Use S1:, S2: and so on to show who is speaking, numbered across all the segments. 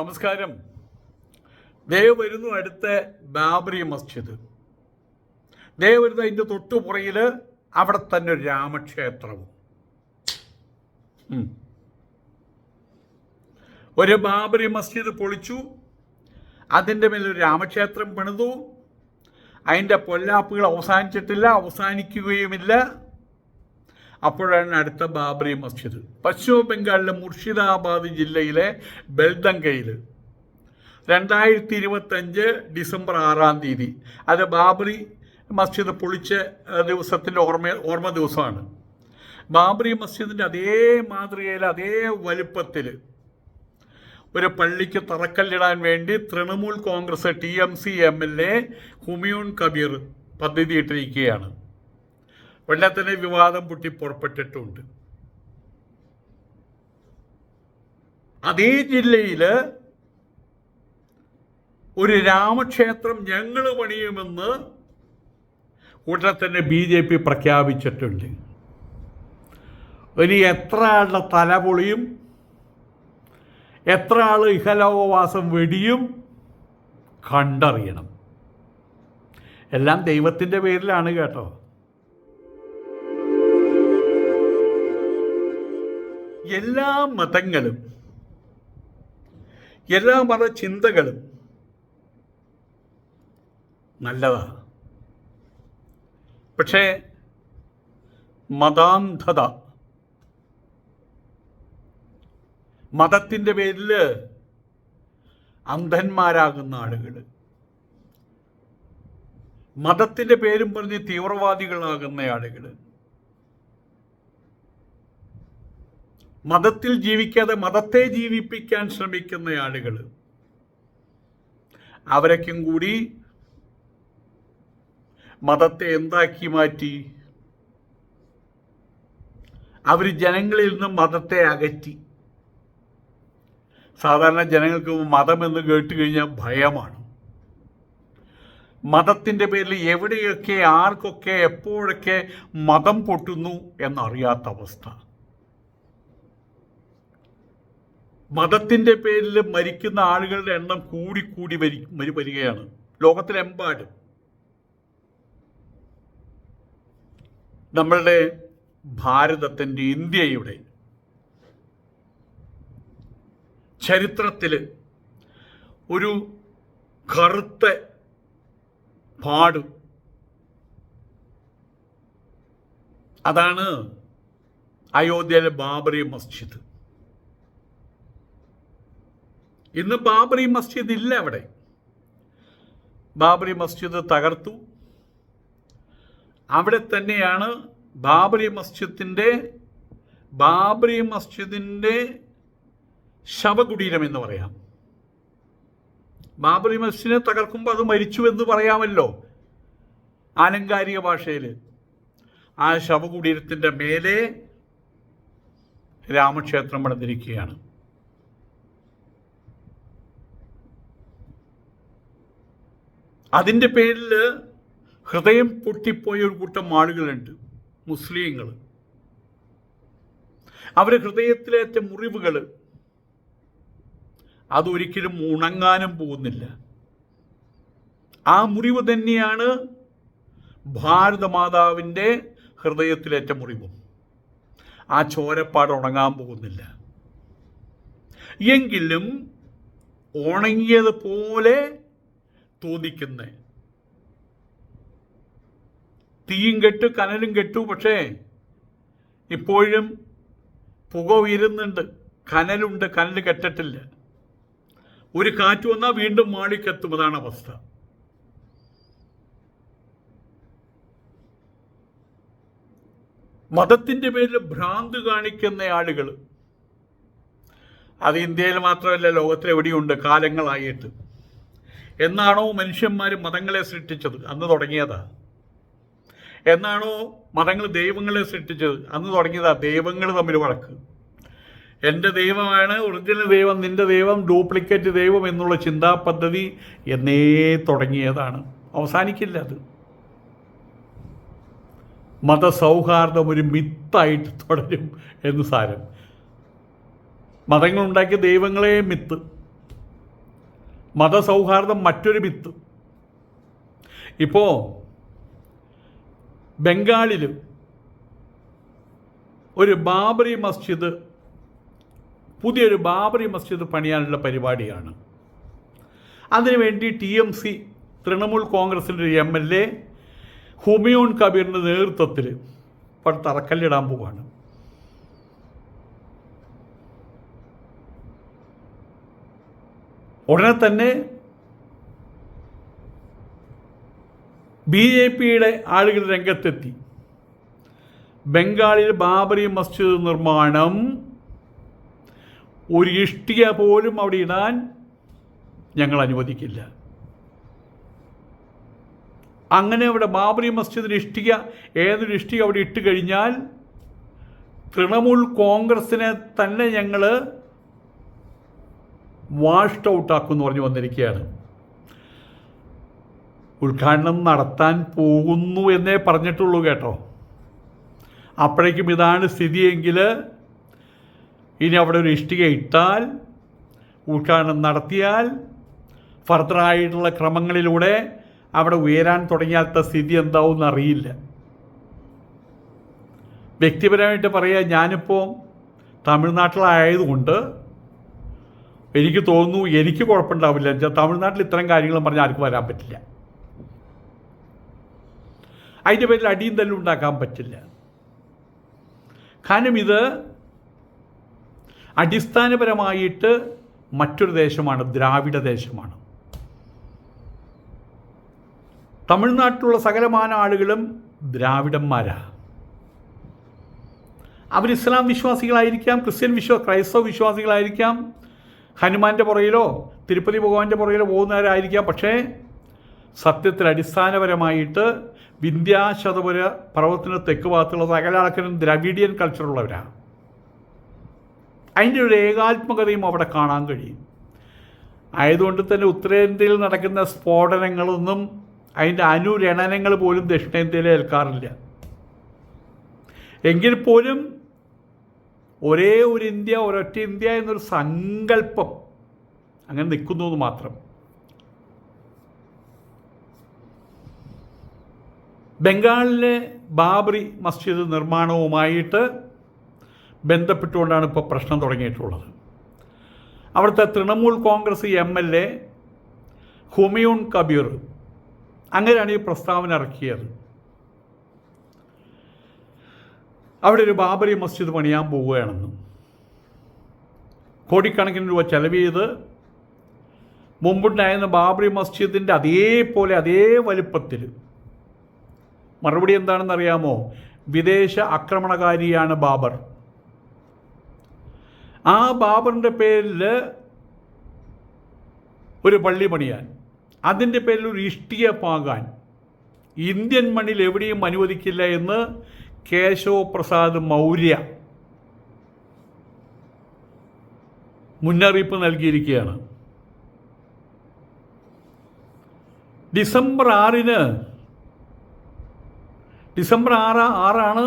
S1: നമസ്കാരം. ദേ വരുന്നു അടുത്ത ബാബറി മസ്ജിദ്. ദേ വരുന്ന അതിന്റെ തൊട്ടു പുറകിൽ അവിടെ തന്നെ ഒരു രാമക്ഷേത്രവും. ഒരു ബാബറി മസ്ജിദ് പൊളിച്ചു. അതിന്റെ മേലൊരു രാമക്ഷേത്രം പണിതു. അതിന്റെ പൊല്ലാപ്പുകൾ അവസാനിച്ചിട്ടില്ല അവസാനിക്കുകയുമില്ല. അപ്പോഴാണ് അടുത്ത ബാബറി മസ്ജിദ്. പശ്ചിമ ബംഗാളിലെ മുർഷിദാബാദ് ജില്ലയിലെ ബെൽദങ്കയിൽ രണ്ടായിരത്തി ഇരുപത്തഞ്ച് ഡിസംബർ ആറാം തീയതി. അത് ബാബറി മസ്ജിദ് പൊളിച്ച ദിവസത്തിന്റെ ഓർമ്മ ഓർമ്മ ദിവസമാണ്. ബാബറി മസ്ജിദിന്റെ അതേ മാതൃകയിൽ അതേ വലുപ്പത്തിൽ ഒരു പള്ളിക്ക് തറക്കല്ലിടാൻ വേണ്ടി Trinamool Congress T M C M L A Humayun Kabir പദ്ധതിയിട്ടിരിക്കുകയാണ്. വെള്ളത്തിന് വിവാദം പൊട്ടി പുറപ്പെട്ടിട്ടുണ്ട്. അതേ ജില്ലയിൽ ഒരു രാമക്ഷേത്രം ഞങ്ങൾ പണിയുമെന്ന് ഉടനെ തന്നെ ബി ജെ പി പ്രഖ്യാപിച്ചിട്ടുണ്ട്. ഇനി എത്ര ആളുടെ തല പൊളിയും എത്ര ആൾ ഇഹലോകവാസം വെടിയും കണ്ടറിയണം. എല്ലാം ദൈവത്തിന്റെ പേരിലാണ് കേട്ടോ. എല്ലാ മതങ്ങളും എല്ലാ മത ചിന്തകളും നല്ലതാണ്. പക്ഷേ മതാന്ധത മതത്തിന്റെ പേരിൽ അന്ധന്മാരാകുന്ന ആളുകൾ മതത്തിന്റെ പേരും പറഞ്ഞ് തീവ്രവാദികളാകുന്ന ആളുകൾ മതത്തിൽ ജീവിക്കാതെ മതത്തെ ജീവിപ്പിക്കാൻ ശ്രമിക്കുന്ന ആളുകൾ അവരൊക്കെ കൂടി മതത്തെ എന്താക്കി മാറ്റി? അവർ ജനങ്ങളിൽ നിന്നും മതത്തെ അകറ്റി. സാധാരണ ജനങ്ങൾക്ക് മതം എന്ന് കേട്ട് കഴിഞ്ഞാൽ ഭയമാണ്. മതത്തിന്റെ പേരിൽ എവിടെയൊക്കെ ആർക്കൊക്കെ എപ്പോഴൊക്കെ മതം പൊട്ടുന്നു എന്നറിയാത്ത അവസ്ഥ. മതത്തിന്റെ പേരിൽ മരിക്കുന്ന ആളുകളുടെ എണ്ണം കൂടി കൂടി വരി വരി വരികയാണ്. ലോകത്തിലെമ്പാടും നമ്മളുടെ ഭാരതത്തിന്റെ ഇന്ത്യയുടെ ചരിത്രത്തിൽ ഒരു കറുത്ത പാട്. അതാണ് അയോധ്യയിലെ ബാബറി മസ്ജിദ്. ഇന്ന് ബാബറി മസ്ജിദ് ഇല്ല അവിടെ. ബാബറി മസ്ജിദ് തകർത്തു. അവിടെ തന്നെയാണ് ബാബറി മസ്ജിദിന്റെ ബാബറി മസ്ജിദിന്റെ ശവകുടീരം എന്ന് പറയാം. ബാബറി മസ്ജിദിനെ തകർക്കുമ്പോൾ അത് മരിച്ചു എന്ന് പറയാമല്ലോ ആലങ്കാരിക ഭാഷയിൽ ആ ശവകുടീരത്തിന്റെ മേലെ രാമക്ഷേത്രം പണിതിരിക്കുകയാണ്. അതിന്റെ പേരിൽ ഹൃദയം പൊട്ടിപ്പോയ ഒരു കൂട്ടം ആളുകളുണ്ട് മുസ്ലിങ്ങൾ. അവരെ ഹൃദയത്തിലേറ്റ മുറിവുകൾ അതൊരിക്കലും ഉണങ്ങാനും പോകുന്നില്ല. ആ മുറിവ് തന്നെയാണ് ഭാരതമാതാവിന്റെ ഹൃദയത്തിലേറ്റ മുറിവും. ആ ചോരപ്പാട് ഉണങ്ങാൻ പോകുന്നില്ല. എങ്കിലും ഉണങ്ങിയതുപോലെ തോന്നിക്കുന്ന. തീയും കെട്ടു കനലും കെട്ടു പക്ഷേ ഇപ്പോഴും പുക ഉയരുന്നുണ്ട്. കനലുണ്ട് കനൽ കെട്ടിട്ടില്ല. ഒരു കാറ്റ് വന്നാൽ വീണ്ടും മാളിക്കെത്തും അതാണ് അവസ്ഥ. മതത്തിന്റെ പേരിൽ ഭ്രാന്ത് കാണിക്കുന്ന ആളുകൾ അത് ഇന്ത്യയിൽ മാത്രമല്ല ലോകത്തിലെവിടെയുണ്ട്? കാലങ്ങളായിട്ട്. എന്നാണോ മനുഷ്യന്മാർ മതങ്ങളെ സൃഷ്ടിച്ചത്? അന്ന് തുടങ്ങിയതാ. എന്നാണോ മതങ്ങൾ ദൈവങ്ങളെ സൃഷ്ടിച്ചത്? അന്ന് തുടങ്ങിയതാ. ദൈവങ്ങൾ തമ്മിൽ വഴക്ക്. എന്റെ ദൈവമാണ് ഒറിജിനൽ ദൈവം നിന്റെ ദൈവം ഡ്യൂപ്ലിക്കേറ്റ് ദൈവം എന്നുള്ള ചിന്താ പദ്ധതി എന്നേ തുടങ്ങിയതാണ്. അവസാനിക്കില്ല അത്. മതസൗഹാർദ്ദം ഒരു മിത്തായിട്ട് തുടരും എന്ന് സാരം. മതങ്ങളുണ്ടാക്കിയ ദൈവങ്ങളെ മിത്ത്. മതസൗഹാർദ്ദം മറ്റൊരു വിത്ത്. ഇപ്പോൾ ബംഗാളിൽ ഒരു ബാബറി മസ്ജിദ് പുതിയൊരു ബാബറി മസ്ജിദ് പണിയാനുള്ള പരിപാടിയാണ്. അതിനുവേണ്ടി ടി എം സി തൃണമൂൽ കോൺഗ്രസിന്റെ ഒരു എം എൽ എ ഹുമിയൂൺ കബീറിന്റെ നേതൃത്വത്തിൽ ഇപ്പോൾ തറക്കല്ലിടാൻ പോവാണ്. ഉടനെ തന്നെ ബി ജെ പിയുടെ ആളുകൾ രംഗത്തെത്തി. ബംഗാളിൽ ബാബറി മസ്ജിദ് നിർമ്മാണം. ഒരു ഇഷ്ടിക പോലും അവിടെ ഇടാൻ ഞങ്ങൾ അനുവദിക്കില്ല. അങ്ങനെ അവിടെ ബാബറി മസ്ജിദിന് ഇഷ്ടിക ഏതൊരു ഇഷ്ടിക അവിടെ ഇട്ട് കഴിഞ്ഞാൽ തൃണമൂൽ കോൺഗ്രസിനെ തന്നെ ഞങ്ങൾ വാഷ്ഡ് ഔട്ടാക്കും എന്ന് പറഞ്ഞു വന്നിരിക്കുകയാണ്. ഉദ്ഘാടനം നടത്താൻ പോകുന്നു എന്നേ പറഞ്ഞിട്ടുള്ളൂ കേട്ടോ. അപ്പോഴേക്കും ഇതാണ് സ്ഥിതിയെങ്കിൽ ഇനി അവിടെ ഒരു ഇഷ്ടിക ഇട്ടാൽ ഉദ്ഘാടനം നടത്തിയാൽ ഫർദറായിട്ടുള്ള ക്രമങ്ങളിലൂടെ അവിടെ ഉയരാൻ തുടങ്ങിയാത്ത സ്ഥിതി എന്താവും അറിയില്ല. വ്യക്തിപരമായിട്ട് പറയുക ഞാനിപ്പോൾ തമിഴ്നാട്ടിലായതുകൊണ്ട് എനിക്ക് തോന്നുന്നു എനിക്ക് കുഴപ്പമുണ്ടാവില്ല. എന്നുവെച്ചാൽ തമിഴ്നാട്ടിൽ ഇത്തരം കാര്യങ്ങൾ പറഞ്ഞാൽ ആർക്കും വരാൻ പറ്റില്ല. അതിന്റെ പേരിൽ അടിയും തല്ലും ഉണ്ടാക്കാൻ പറ്റില്ല. കാരണം ഇത് അടിസ്ഥാനപരമായിട്ട് മറ്റൊരു ദേശമാണ് ദ്രാവിഡ ദേശമാണ്. തമിഴ്നാട്ടിലുള്ള സകലമാന ആളുകളും ദ്രാവിഡന്മാരാണ് അവർ ഇസ്ലാം വിശ്വാസികളായിരിക്കാം ക്രിസ്ത്യൻ വിശ്വ ക്രൈസ്തവ വിശ്വാസികളായിരിക്കാം ഹനുമാന്റെ പുറകിലോ തിരുപ്പതി ഭഗവാന്റെ പുറകിലോ പോകുന്നവരായിരിക്കാം. പക്ഷേ സത്യത്തിൽ അടിസ്ഥാനപരമായിട്ട് വിന്ധ്യാശതപുര പർവതത്തിന് തെക്ക് ഭാഗത്തുള്ള സകല ആൾക്കാരും ദ്രവിഡിയൻ കൾച്ചറുള്ളവരാണ് അതിന്റെ ഒരു ഏകാത്മകതയും അവിടെ കാണാൻ കഴിയും. ആയതുകൊണ്ട് തന്നെ ഉത്തരേന്ത്യയിൽ നടക്കുന്ന സ്ഫോടനങ്ങളൊന്നും അതിന്റെ അനുരണനങ്ങൾ പോലും ദക്ഷിണേന്ത്യയിൽ ഏൽക്കാറില്ല. എങ്കിൽ പോലും ഒരേ ഒരു ഇന്ത്യ ഒരൊറ്റ ഇന്ത്യ എന്നൊരു സങ്കല്പം അങ്ങനെ നിൽക്കുന്നു എന്ന് മാത്രം. ബംഗാളിലെ ബാബറി മസ്ജിദ് നിർമ്മാണവുമായിട്ട് ബന്ധപ്പെട്ടുകൊണ്ടാണ് ഇപ്പോൾ പ്രശ്നം തുടങ്ങിയിട്ടുള്ളത്. അവിടുത്തെ Trinamool Congress M L A Humayun Kabir അങ്ങനെയാണ് ഈ പ്രസ്താവന ഇറക്കിയത്. അവിടെ ഒരു ബാബറി മസ്ജിദ് പണിയാൻ പോവുകയാണെന്നും. കോടിക്കണക്കിന് രൂപ ചെലവ് ചെയ്ത് മുമ്പുണ്ടായിരുന്ന ബാബറി മസ്ജിദിന്റെ അതേപോലെ അതേ വലുപ്പത്തിൽ മറുപടി എന്താണെന്ന് അറിയാമോ വിദേശ ആക്രമണകാരിയാണ് ബാബർ. ആ ബാബറിന്റെ പേരിൽ ഒരു പള്ളി പണിയാൻ അതിന്റെ പേരിൽ ഒരു ഇഷ്ടിക പാകാൻ ഇന്ത്യൻ മണ്ണിൽ എവിടെയും അനുവദിക്കില്ല എന്ന് കേശവ പ്രസാദ് മൗര്യ മുന്നറിയിപ്പ് നൽകിയിരിക്കുകയാണ്. ഡിസംബർ ആറിന് ഡിസംബർ ആറ് ആറാണ്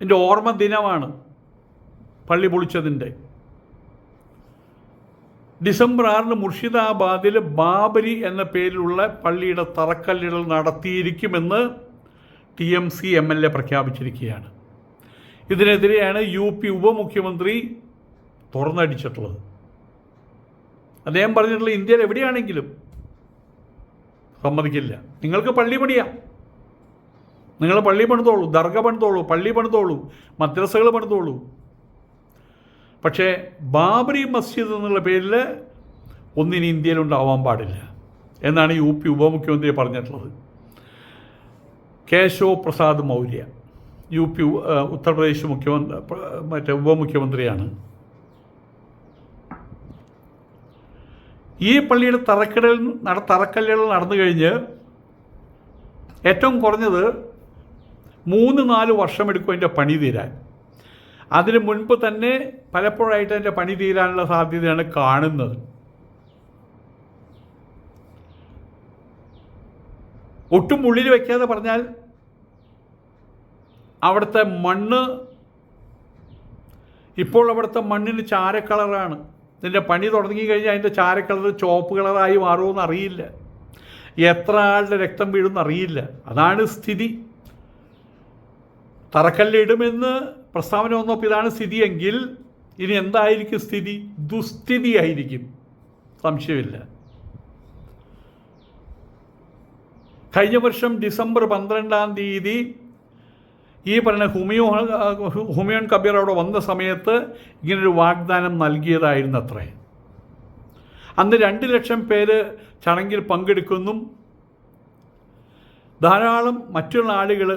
S1: എന്റെ ഓർമ്മ ദിനമാണ് പള്ളി പൊളിച്ചതിന്റെ. ഡിസംബർ ആറിന് മുർഷിദാബാദിൽ ബാബരി എന്ന പേരിലുള്ള പള്ളിയുടെ തറക്കല്ലിടൽ നടത്തിയിരിക്കുമെന്ന് T M C M L A പ്രഖ്യാപിച്ചിരിക്കുകയാണ്. ഇതിനെതിരെയാണ് യു പി ഉപമുഖ്യമന്ത്രി തുറന്നടിച്ചിട്ടുള്ളത്. അദ്ദേഹം പറഞ്ഞിട്ടുള്ള ഇന്ത്യയിൽ എവിടെയാണെങ്കിലും സമ്മതിക്കില്ല. നിങ്ങൾക്ക് പള്ളി പണിയാം. നിങ്ങൾ പള്ളി പണിതോളൂ ദർഗ പണിതോളൂ പള്ളി പണിതോളൂ മദ്രസകൾ പണിതോളൂ. പക്ഷേ ബാബറി മസ്ജിദ് എന്നുള്ള പേരിൽ ഒന്നിനി ഇന്ത്യയിലുണ്ടാവാൻ പാടില്ല എന്നാണ് യു പി ഉപമുഖ്യമന്ത്രി പറഞ്ഞിട്ടുള്ളത്. കേശവ് പ്രസാദ് മൗര്യ യു പി ഉത്തർപ്രദേശ് മുഖ്യമന്ത്രി മറ്റേ ഉപമുഖ്യമന്ത്രിയാണ്. ഈ പള്ളിയുടെ തറക്കടൽ നട തറക്കല്ലുകൾ നടന്നു കഴിഞ്ഞ് ഏറ്റവും കുറഞ്ഞത് മൂന്ന് നാല് വർഷമെടുക്കും അതിന്റെ പണി തീരാൻ. അതിന് മുൻപ് തന്നെ പലപ്പോഴായിട്ട് അതിന്റെ പണി തീരാനുള്ള സാധ്യതയാണ് കാണുന്നത്. ഒട്ടും ഉള്ളിൽ വയ്ക്കാതെ പറഞ്ഞാൽ അവിടുത്തെ മണ്ണ് ഇപ്പോൾ അവിടുത്തെ മണ്ണിന് ചാരക്കളറാണ് കളറാണ്. ഇതിന്റെ പണി തുടങ്ങി കഴിഞ്ഞാൽ അതിന്റെ ചാരക്കളർ ചോപ്പ് കളറായി മാറുമെന്ന് അറിയില്ല എത്ര ആളുടെ രക്തം വീഴുമെന്ന് അറിയില്ല. അതാണ് സ്ഥിതി. തറക്കല്ലിടുമെന്ന് പ്രസ്താവന വന്നപ്പോൾ ഇതാണ് സ്ഥിതിയെങ്കിൽ ഇനി എന്തായിരിക്കും സ്ഥിതി? ദുസ്ഥിതിയായിരിക്കും. സംശയമില്ല. കഴിഞ്ഞ വർഷം ഡിസംബർ പന്ത്രണ്ടാം തീയതി ഈ പറഞ്ഞ ഹുമിയോ ഹുമയോൺ കബീർ അവിടെ വന്ന സമയത്ത് ഇങ്ങനൊരു വാഗ്ദാനം നൽകിയതായിരുന്നു അത്രേ അന്ന് രണ്ട് ലക്ഷം പേര് ചടങ്ങിൽ പങ്കെടുക്കുന്നു. ധാരാളം മറ്റുള്ള ആളുകൾ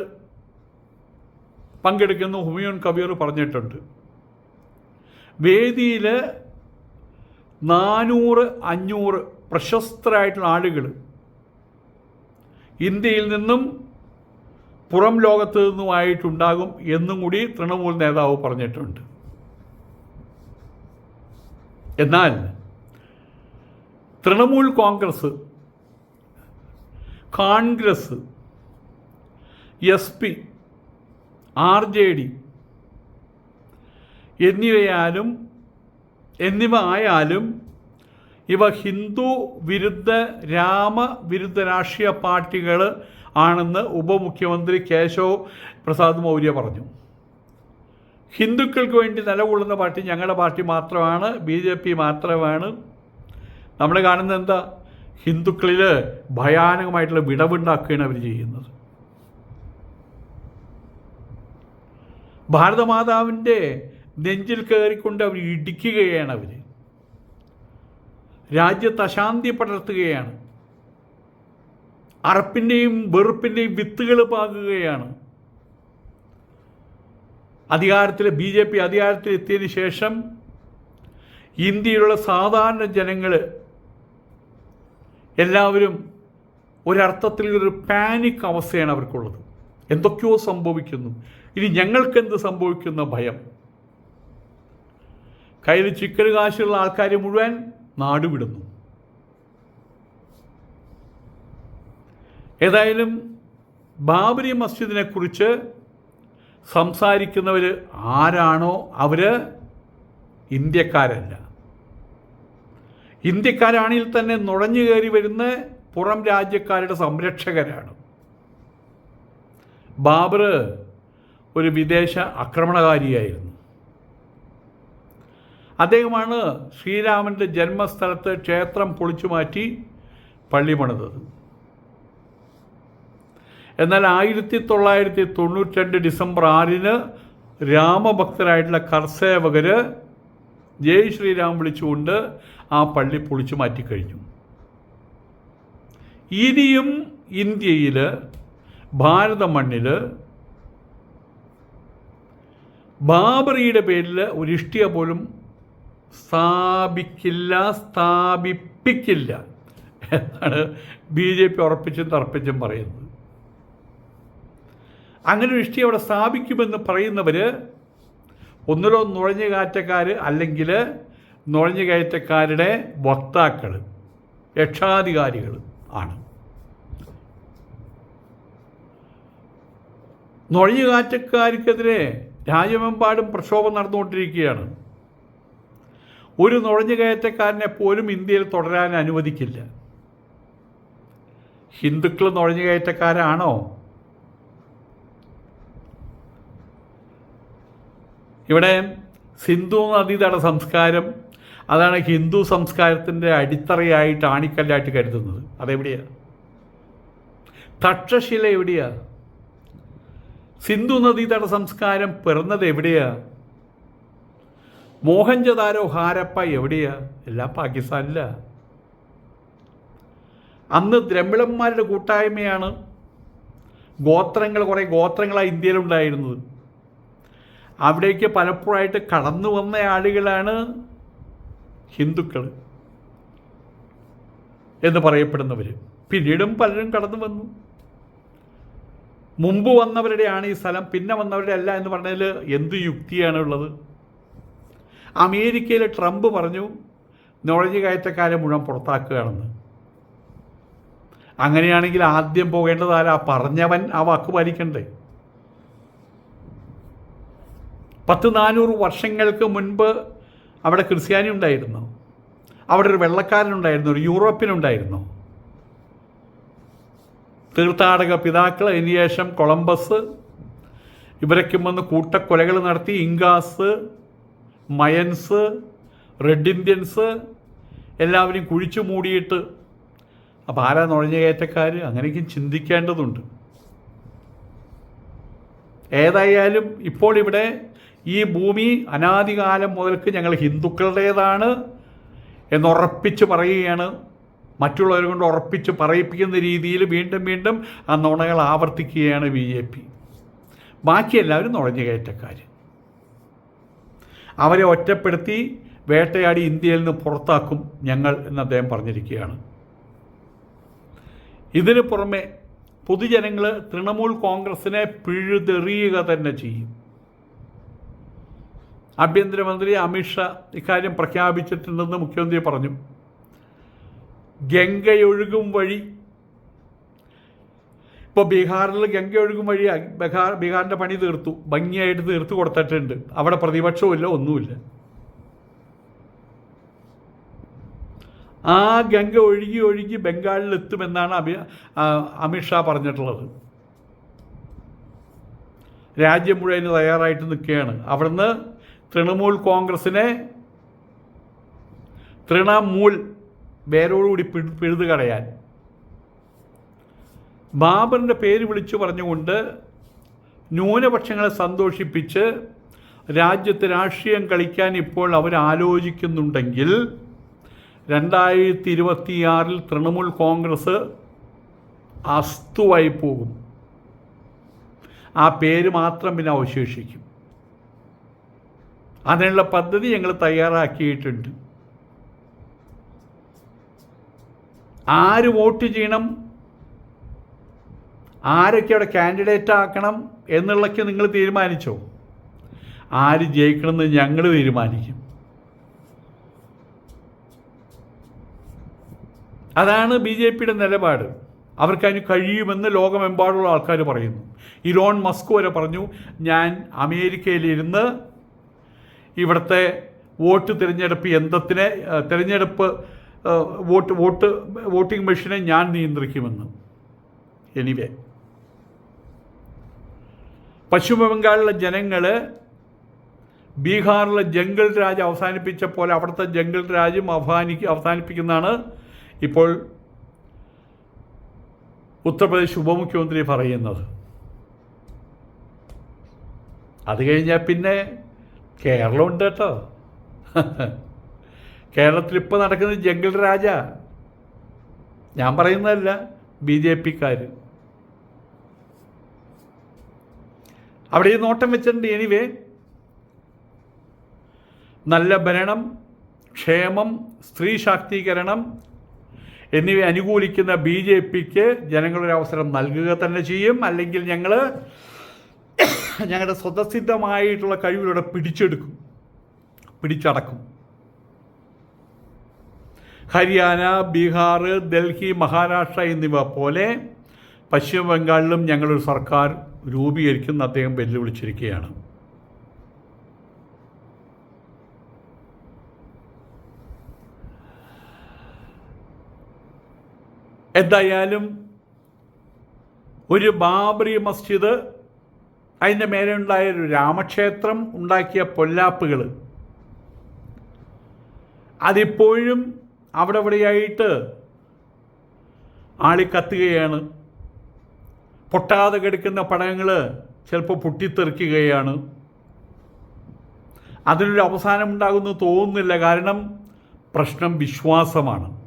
S1: പങ്കെടുക്കുന്നു ഹുമിയോൻ കബീർ പറഞ്ഞിട്ടുണ്ട്. വേദിയിൽ നാനൂറ് അഞ്ഞൂറ് പ്രശസ്തരായിട്ടുള്ള ആളുകൾ ഇന്ത്യയിൽ നിന്നും പുറം ലോകത്ത് നിന്നുമായിട്ടുണ്ടാകും എന്നും കൂടി തൃണമൂൽ നേതാവ് പറഞ്ഞിട്ടുണ്ട്. എന്നാൽ Trinamool Congress Congress S P R J D എന്നിവയാലും എന്നിവ ആയാലും ഇവ ഹിന്ദു വിരുദ്ധ രാമ വിരുദ്ധ രാഷ്ട്രീയ പാർട്ടികൾ ആണെന്ന് ഉപമുഖ്യമന്ത്രി കേശവ് പ്രസാദ് മൗര്യ പറഞ്ഞു. ഹിന്ദുക്കൾക്ക് വേണ്ടി നിലകൊള്ളുന്ന പാർട്ടി ഞങ്ങളുടെ പാർട്ടി മാത്രമാണ് ബി ജെ പി മാത്രമാണ്. നമ്മൾ കാണുന്നത് എന്താ? ഹിന്ദുക്കളിൽ ഭയാനകമായിട്ടുള്ള വിടവുണ്ടാക്കുകയാണ് അവർ ചെയ്യുന്നത്. ഭാരതമാതാവിന്റെ നെഞ്ചിൽ കയറിക്കൊണ്ട് അവർ ഇടിക്കുകയാണ് അവർ രാജ്യത്ത് അശാന്തി പടർത്തുകയാണ്. അറപ്പിന്റെയും വെറുപ്പിന്റെയും വിത്തുകൾ പാകുകയാണ്. അധികാരത്തിൽ ബി ജെ പി അധികാരത്തിൽ എത്തിയതിന് ശേഷം ഇന്ത്യയിലുള്ള സാധാരണ ജനങ്ങൾ എല്ലാവരും ഒരർത്ഥത്തിൽ ഒരു പാനിക് അവസ്ഥയാണ് അവർക്കുള്ളത്. എന്തൊക്കെയോ സംഭവിക്കുന്നു. ഇനി ഞങ്ങൾക്കെന്ത് സംഭവിക്കുന്ന ഭയം? കയ്യിൽ ചിക്കൻ കാശുള്ള ആൾക്കാർ മുഴുവൻ നാടുവിടുന്നു ഏതായാലും ബാബരി മസ്ജിദിനെ കുറിച്ച് സംസാരിക്കുന്നവർ ആരാണോ അവർ ഇന്ത്യക്കാരല്ല. ഇന്ത്യക്കാരാണെങ്കിൽ തന്നെ നുഴഞ്ഞു കയറി വരുന്ന പുറം രാജ്യക്കാരുടെ സംരക്ഷകരാണ്. ബാബർ ഒരു വിദേശ ആക്രമണകാരിയായിരുന്നു. അദ്ദേഹമാണ് ശ്രീരാമന്റെ ജന്മസ്ഥലത്ത് ക്ഷേത്രം പൊളിച്ചു മാറ്റി പള്ളി പണിതത്. എന്നാൽ ആയിരത്തി തൊള്ളായിരത്തി തൊണ്ണൂറ്റി രണ്ട് ഡിസംബർ ആറിന് രാമഭക്തരായിട്ടുള്ള കർസേവകർ ജയ് ശ്രീരാം വിളിച്ചുകൊണ്ട് ആ പള്ളി പൊളിച്ചു മാറ്റിക്കഴിഞ്ഞു ഇനിയും ഇന്ത്യയിൽ ഭാരത മണ്ണിൽ ബാബറിയുടെ പേരിൽ ഒരു ഇഷ്ടിക പോലും സ്ഥാപിക്കില്ല സ്ഥാപിപ്പിക്കില്ല എന്നാണ് ബി ജെ പി ഉറപ്പിച്ചും തർപ്പിച്ചും പറയുന്നത്. അങ്ങനെ ഒരു ഇഷ്ടി അവിടെ സ്ഥാപിക്കുമെന്ന് പറയുന്നവർ ഒന്നിലോ നുഴഞ്ഞു കാറ്റക്കാർ അല്ലെങ്കിൽ നുഴഞ്ഞു കയറ്റക്കാരുടെ വക്താക്കൾ രക്ഷാധികാരികൾ ആണ്. നുഴഞ്ഞു കാറ്റക്കാർക്കെതിരെ രാജ്യമെമ്പാടും പ്രക്ഷോഭം നടന്നുകൊണ്ടിരിക്കുകയാണ്. ഒരു നുഴഞ്ഞു കയറ്റക്കാരനെ പോലും ഇന്ത്യയിൽ തുടരാൻ അനുവദിക്കില്ല. ഹിന്ദുക്കൾ നുഴഞ്ഞു കയറ്റക്കാരാണോ ഇവിടെ സിന്ധു നദീതട സംസ്കാരം അതാണ് ഹിന്ദു സംസ്കാരത്തിന്റെ അടിത്തറയായിട്ട് ആണിക്കല്ലായിട്ട് കരുതുന്നത്. അതെവിടെയാണ് തക്ഷശില എവിടെയാണ് സിന്ധു നദീതട സംസ്കാരം പിറന്നത് എവിടെയാ? മോഹൻജദാരോ ഹാരപ്പ എവിടെയാ? എല്ലാം പാകിസ്ഥാനില്ല അന്ന് ദ്രമിളന്മാരുടെ കൂട്ടായ്മയാണ് ഗോത്രങ്ങൾ കുറേ ഗോത്രങ്ങളാണ് ഇന്ത്യയിലുണ്ടായിരുന്നത്. അവിടേക്ക് പലപ്പോഴായിട്ട് കടന്നു വന്ന ആളുകളാണ് ഹിന്ദുക്കൾ എന്ന് പറയപ്പെടുന്നവർ പിന്നീടും പലരും കടന്നു വന്നു. മുമ്പ് വന്നവരുടെയാണ് ഈ സ്ഥലം പിന്നെ വന്നവരുടെ അല്ല എന്ന് പറഞ്ഞതിൽ എന്ത് യുക്തിയാണ് ഉള്ളത് അമേരിക്കയിൽ ട്രംപ് പറഞ്ഞു നുഴഞ്ഞു കയറ്റക്കാരെ മുഴുവൻ പുറത്താക്കുകയാണെന്ന്. അങ്ങനെയാണെങ്കിൽ ആദ്യം പോകേണ്ടത് ആരാ? പറഞ്ഞവൻ ആ വാക്ക് പാലിക്കണ്ടേ? പത്ത് നാനൂറ് വർഷങ്ങൾക്ക് മുൻപ് അവിടെ ക്രിസ്ത്യാനി ഉണ്ടായിരുന്നു. അവിടെ ഒരു വെള്ളക്കാരനുണ്ടായിരുന്നു ഒരു യൂറോപ്യനുണ്ടായിരുന്നു തീർത്ഥാടക പിതാക്കൾ അതിനുശേഷം കൊളംബസ് ഇവരൊക്കെ വന്ന് കൂട്ടക്കൊലകൾ നടത്തി ഇങ്കാസ് മയൻസ് റെഡ് ഇന്ത്യൻസ് എല്ലാവരും കുഴിച്ചു മൂടിയിട്ട്. അപ്പം ആരാ നുഴഞ്ഞ കയറ്റക്കാർ അങ്ങനെയൊക്കെ ചിന്തിക്കേണ്ടതുണ്ട്. ഏതായാലും ഇപ്പോൾ ഇവിടെ ഈ ഭൂമി അനാദികാലം മുതൽക്ക് ഞങ്ങൾ ഹിന്ദുക്കളുടേതാണ് എന്നുറപ്പിച്ച് പറയുകയാണ്. മറ്റുള്ളവരെ കൊണ്ട് ഉറപ്പിച്ച് പറയിപ്പിക്കുന്ന രീതിയിൽ വീണ്ടും വീണ്ടും ആ നുണകൾ ആവർത്തിക്കുകയാണ് ബി ജെ പി. ബാക്കി എല്ലാവരും നുഴഞ്ഞുകയറ്റക്കാർ അവരെ ഒറ്റപ്പെടുത്തി വേട്ടയാടി ഇന്ത്യയിൽ നിന്ന് പുറത്താക്കും ഞങ്ങൾ എന്ന് അദ്ദേഹം പറഞ്ഞിരിക്കുകയാണ്. ഇതിനു പുറമെ പൊതുജനങ്ങൾ തൃണമൂൽ കോൺഗ്രസിനെ പിഴുതെറിയുക തന്നെ ചെയ്യും. ആഭ്യന്തരമന്ത്രി അമിത്ഷാ ഇക്കാര്യം പ്രഖ്യാപിച്ചിട്ടുണ്ടെന്ന് മുഖ്യമന്ത്രി പറഞ്ഞു. ഗംഗയൊഴുകും വഴി ഇപ്പോൾ ബീഹാറിൽ ഗംഗ ഒഴുകും വഴി ബീഹാർ ബീഹാറിന്റെ പണി തീർത്തു. ഭംഗിയായിട്ട് തീർത്തു കൊടുത്തിട്ടുണ്ട്. അവിടെ പ്രതിപക്ഷവുമില്ല ഒന്നുമില്ല. ആ ഗംഗ ഒഴുകി ഒഴുകി ബംഗാളിൽ എത്തുമെന്നാണ് അഭി അമിത്ഷാ പറഞ്ഞിട്ടുള്ളത്. രാജ്യം മുഴുവൻ തയ്യാറായിട്ട് നിൽക്കുകയാണ്. അവിടുന്ന് തൃണമൂൽ കോൺഗ്രസിനെ തൃണമൂൽ വേരോടുകൂടി പിഴുതുകടയാൻ. ബാബറിന്റെ പേര് വിളിച്ചു പറഞ്ഞുകൊണ്ട് ന്യൂനപക്ഷങ്ങളെ സന്തോഷിപ്പിച്ച് രാജ്യത്ത് രാഷ്ട്രീയം കളിക്കാൻ ഇപ്പോൾ അവർ ആലോചിക്കുന്നുണ്ടെങ്കിൽ രണ്ടായിരത്തി ഇരുപത്തിയാറിൽ തൃണമൂൽ കോൺഗ്രസ് അസ്തുവായി പോകും. ആ പേര് മാത്രം പിന്നെ അവശേഷിക്കും. അതിനുള്ള പദ്ധതി ഞങ്ങൾ തയ്യാറാക്കിയിട്ടുണ്ട്. ആര് വോട്ട് ചെയ്യണം? ആരൊക്കെ അവിടെ കാൻഡിഡേറ്റ് ആക്കണം എന്നുള്ളൊക്കെ നിങ്ങൾ തീരുമാനിച്ചോ? ആര് ജയിക്കണമെന്ന് ഞങ്ങൾ തീരുമാനിക്കും. അതാണ് ബി ജെ പിയുടെ നിലപാട്. അവർക്കതിന് കഴിയുമെന്ന് ലോകമെമ്പാടുള്ള ആൾക്കാർ പറയുന്നു. ഇലോൺ മസ്ക് വരെ പറഞ്ഞു ഞാൻ അമേരിക്കയിലിരുന്ന് ഇവിടുത്തെ വോട്ട് തിരഞ്ഞെടുപ്പ് യന്ത്രത്തിനെ തിരഞ്ഞെടുപ്പ് വോട്ട് വോട്ട് വോട്ടിംഗ് മെഷീനെ ഞാൻ നിയന്ത്രിക്കുമെന്ന്. എനിവേ. പശ്ചിമ ബംഗാളിലെ ജനങ്ങൾ ബീഹാറിലെ ജംഗിൾ രാജ് അവസാനിപ്പിച്ച പോലെ അവിടുത്തെ ജംഗിൾ രാജും അവസാനി അവസാനിപ്പിക്കുന്നതാണ്. ഇപ്പോൾ ഉത്തർപ്രദേശ് ഉപമുഖ്യമന്ത്രി പറയുന്നത്. അത് കഴിഞ്ഞാൽ പിന്നെ കേരളമുണ്ട് കേട്ടോ. കേരളത്തിൽ ഇപ്പോൾ നടക്കുന്നത് ജംഗിൾ രാജ. ഞാൻ പറയുന്നതല്ല ബി ജെ പിക്കാർ അവിടെ ഈ നോട്ടം വെച്ചിട്ടുണ്ട് എനിവേ. നല്ല ഭരണം ക്ഷേമം സ്ത്രീ ശാക്തീകരണം എന്നിവ അനുകൂലിക്കുന്ന ബി ജെ പിക്ക് ജനങ്ങളൊരു അവസരം നൽകുക തന്നെ ചെയ്യും. അല്ലെങ്കിൽ ഞങ്ങൾ ഞങ്ങളുടെ സ്വതസിദ്ധമായിട്ടുള്ള കഴിവിലൂടെ പിടിച്ചെടുക്കും പിടിച്ചടക്കും. ഹരിയാന ബീഹാർ ഡൽഹി മഹാരാഷ്ട്ര എന്നിവ പോലെ പശ്ചിമ ബംഗാളിലും ഞങ്ങളൊരു സർക്കാർ രൂപീകരിക്കുന്ന അദ്ദേഹം വെല്ലുവിളിച്ചിരിക്കുകയാണ്. എന്തായാലും ഒരു ബാബറി മസ്ജിദ് അതിന്റെ മേലെ ഉണ്ടായ ഒരു രാമക്ഷേത്രം ഉണ്ടാക്കിയ പൊല്ലാപ്പുകൾ. അതിപ്പോഴും അവിടെ ഇവിടെയായിട്ട് ആളിക്കത്തുകയാണ്. പൊട്ടാതെ കിടക്കുന്ന പടങ്ങൾ ചിലപ്പോൾ പൊട്ടിത്തെറിക്കുകയാണ്. അതിനൊരു അവസാനം ഉണ്ടാകുമെന്ന് തോന്നുന്നില്ല. കാരണം പ്രശ്നം വിശ്വാസമാണ്.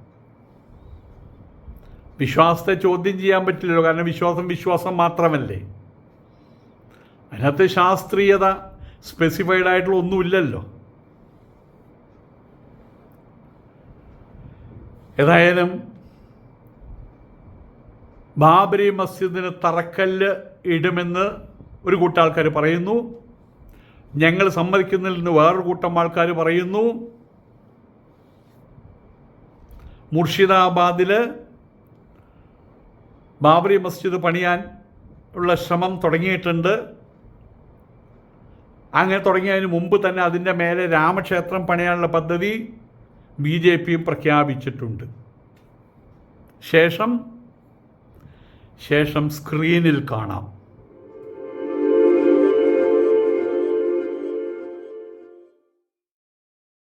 S1: വിശ്വാസത്തെ ചോദ്യം ചെയ്യാൻ പറ്റില്ലല്ലോ. കാരണം വിശ്വാസം വിശ്വാസം മാത്രമല്ലേ? അതിനകത്ത് ശാസ്ത്രീയത സ്പെസിഫൈഡ് ആയിട്ടുള്ള ഒന്നുമില്ലല്ലോ. ഏതായാലും ബാബരി മസ്ജിദിന് തറക്കല്ല് ഇടുമെന്ന് ഒരു കൂട്ടം ആൾക്കാർ പറയുന്നു. ഞങ്ങൾ സമ്മതിക്കുന്നില്ലെന്ന് വേറൊരു കൂട്ടം ആൾക്കാർ പറയുന്നു. മുർഷിദാബാദിൽ ബാബരി മസ്ജിദ് പണിയാൻ ഉള്ള ശ്രമം തുടങ്ങിയിട്ടുണ്ട്. അങ്ങനെ തുടങ്ങിയതിന് മുമ്പ് തന്നെ അതിന്റെ മേലെ രാമക്ഷേത്രം പണിയാനുള്ള പദ്ധതി ബി ജെ പിയും പ്രഖ്യാപിച്ചിട്ടുണ്ട്. ശേഷം ശേഷം സ്ക്രീനിൽ കാണാം.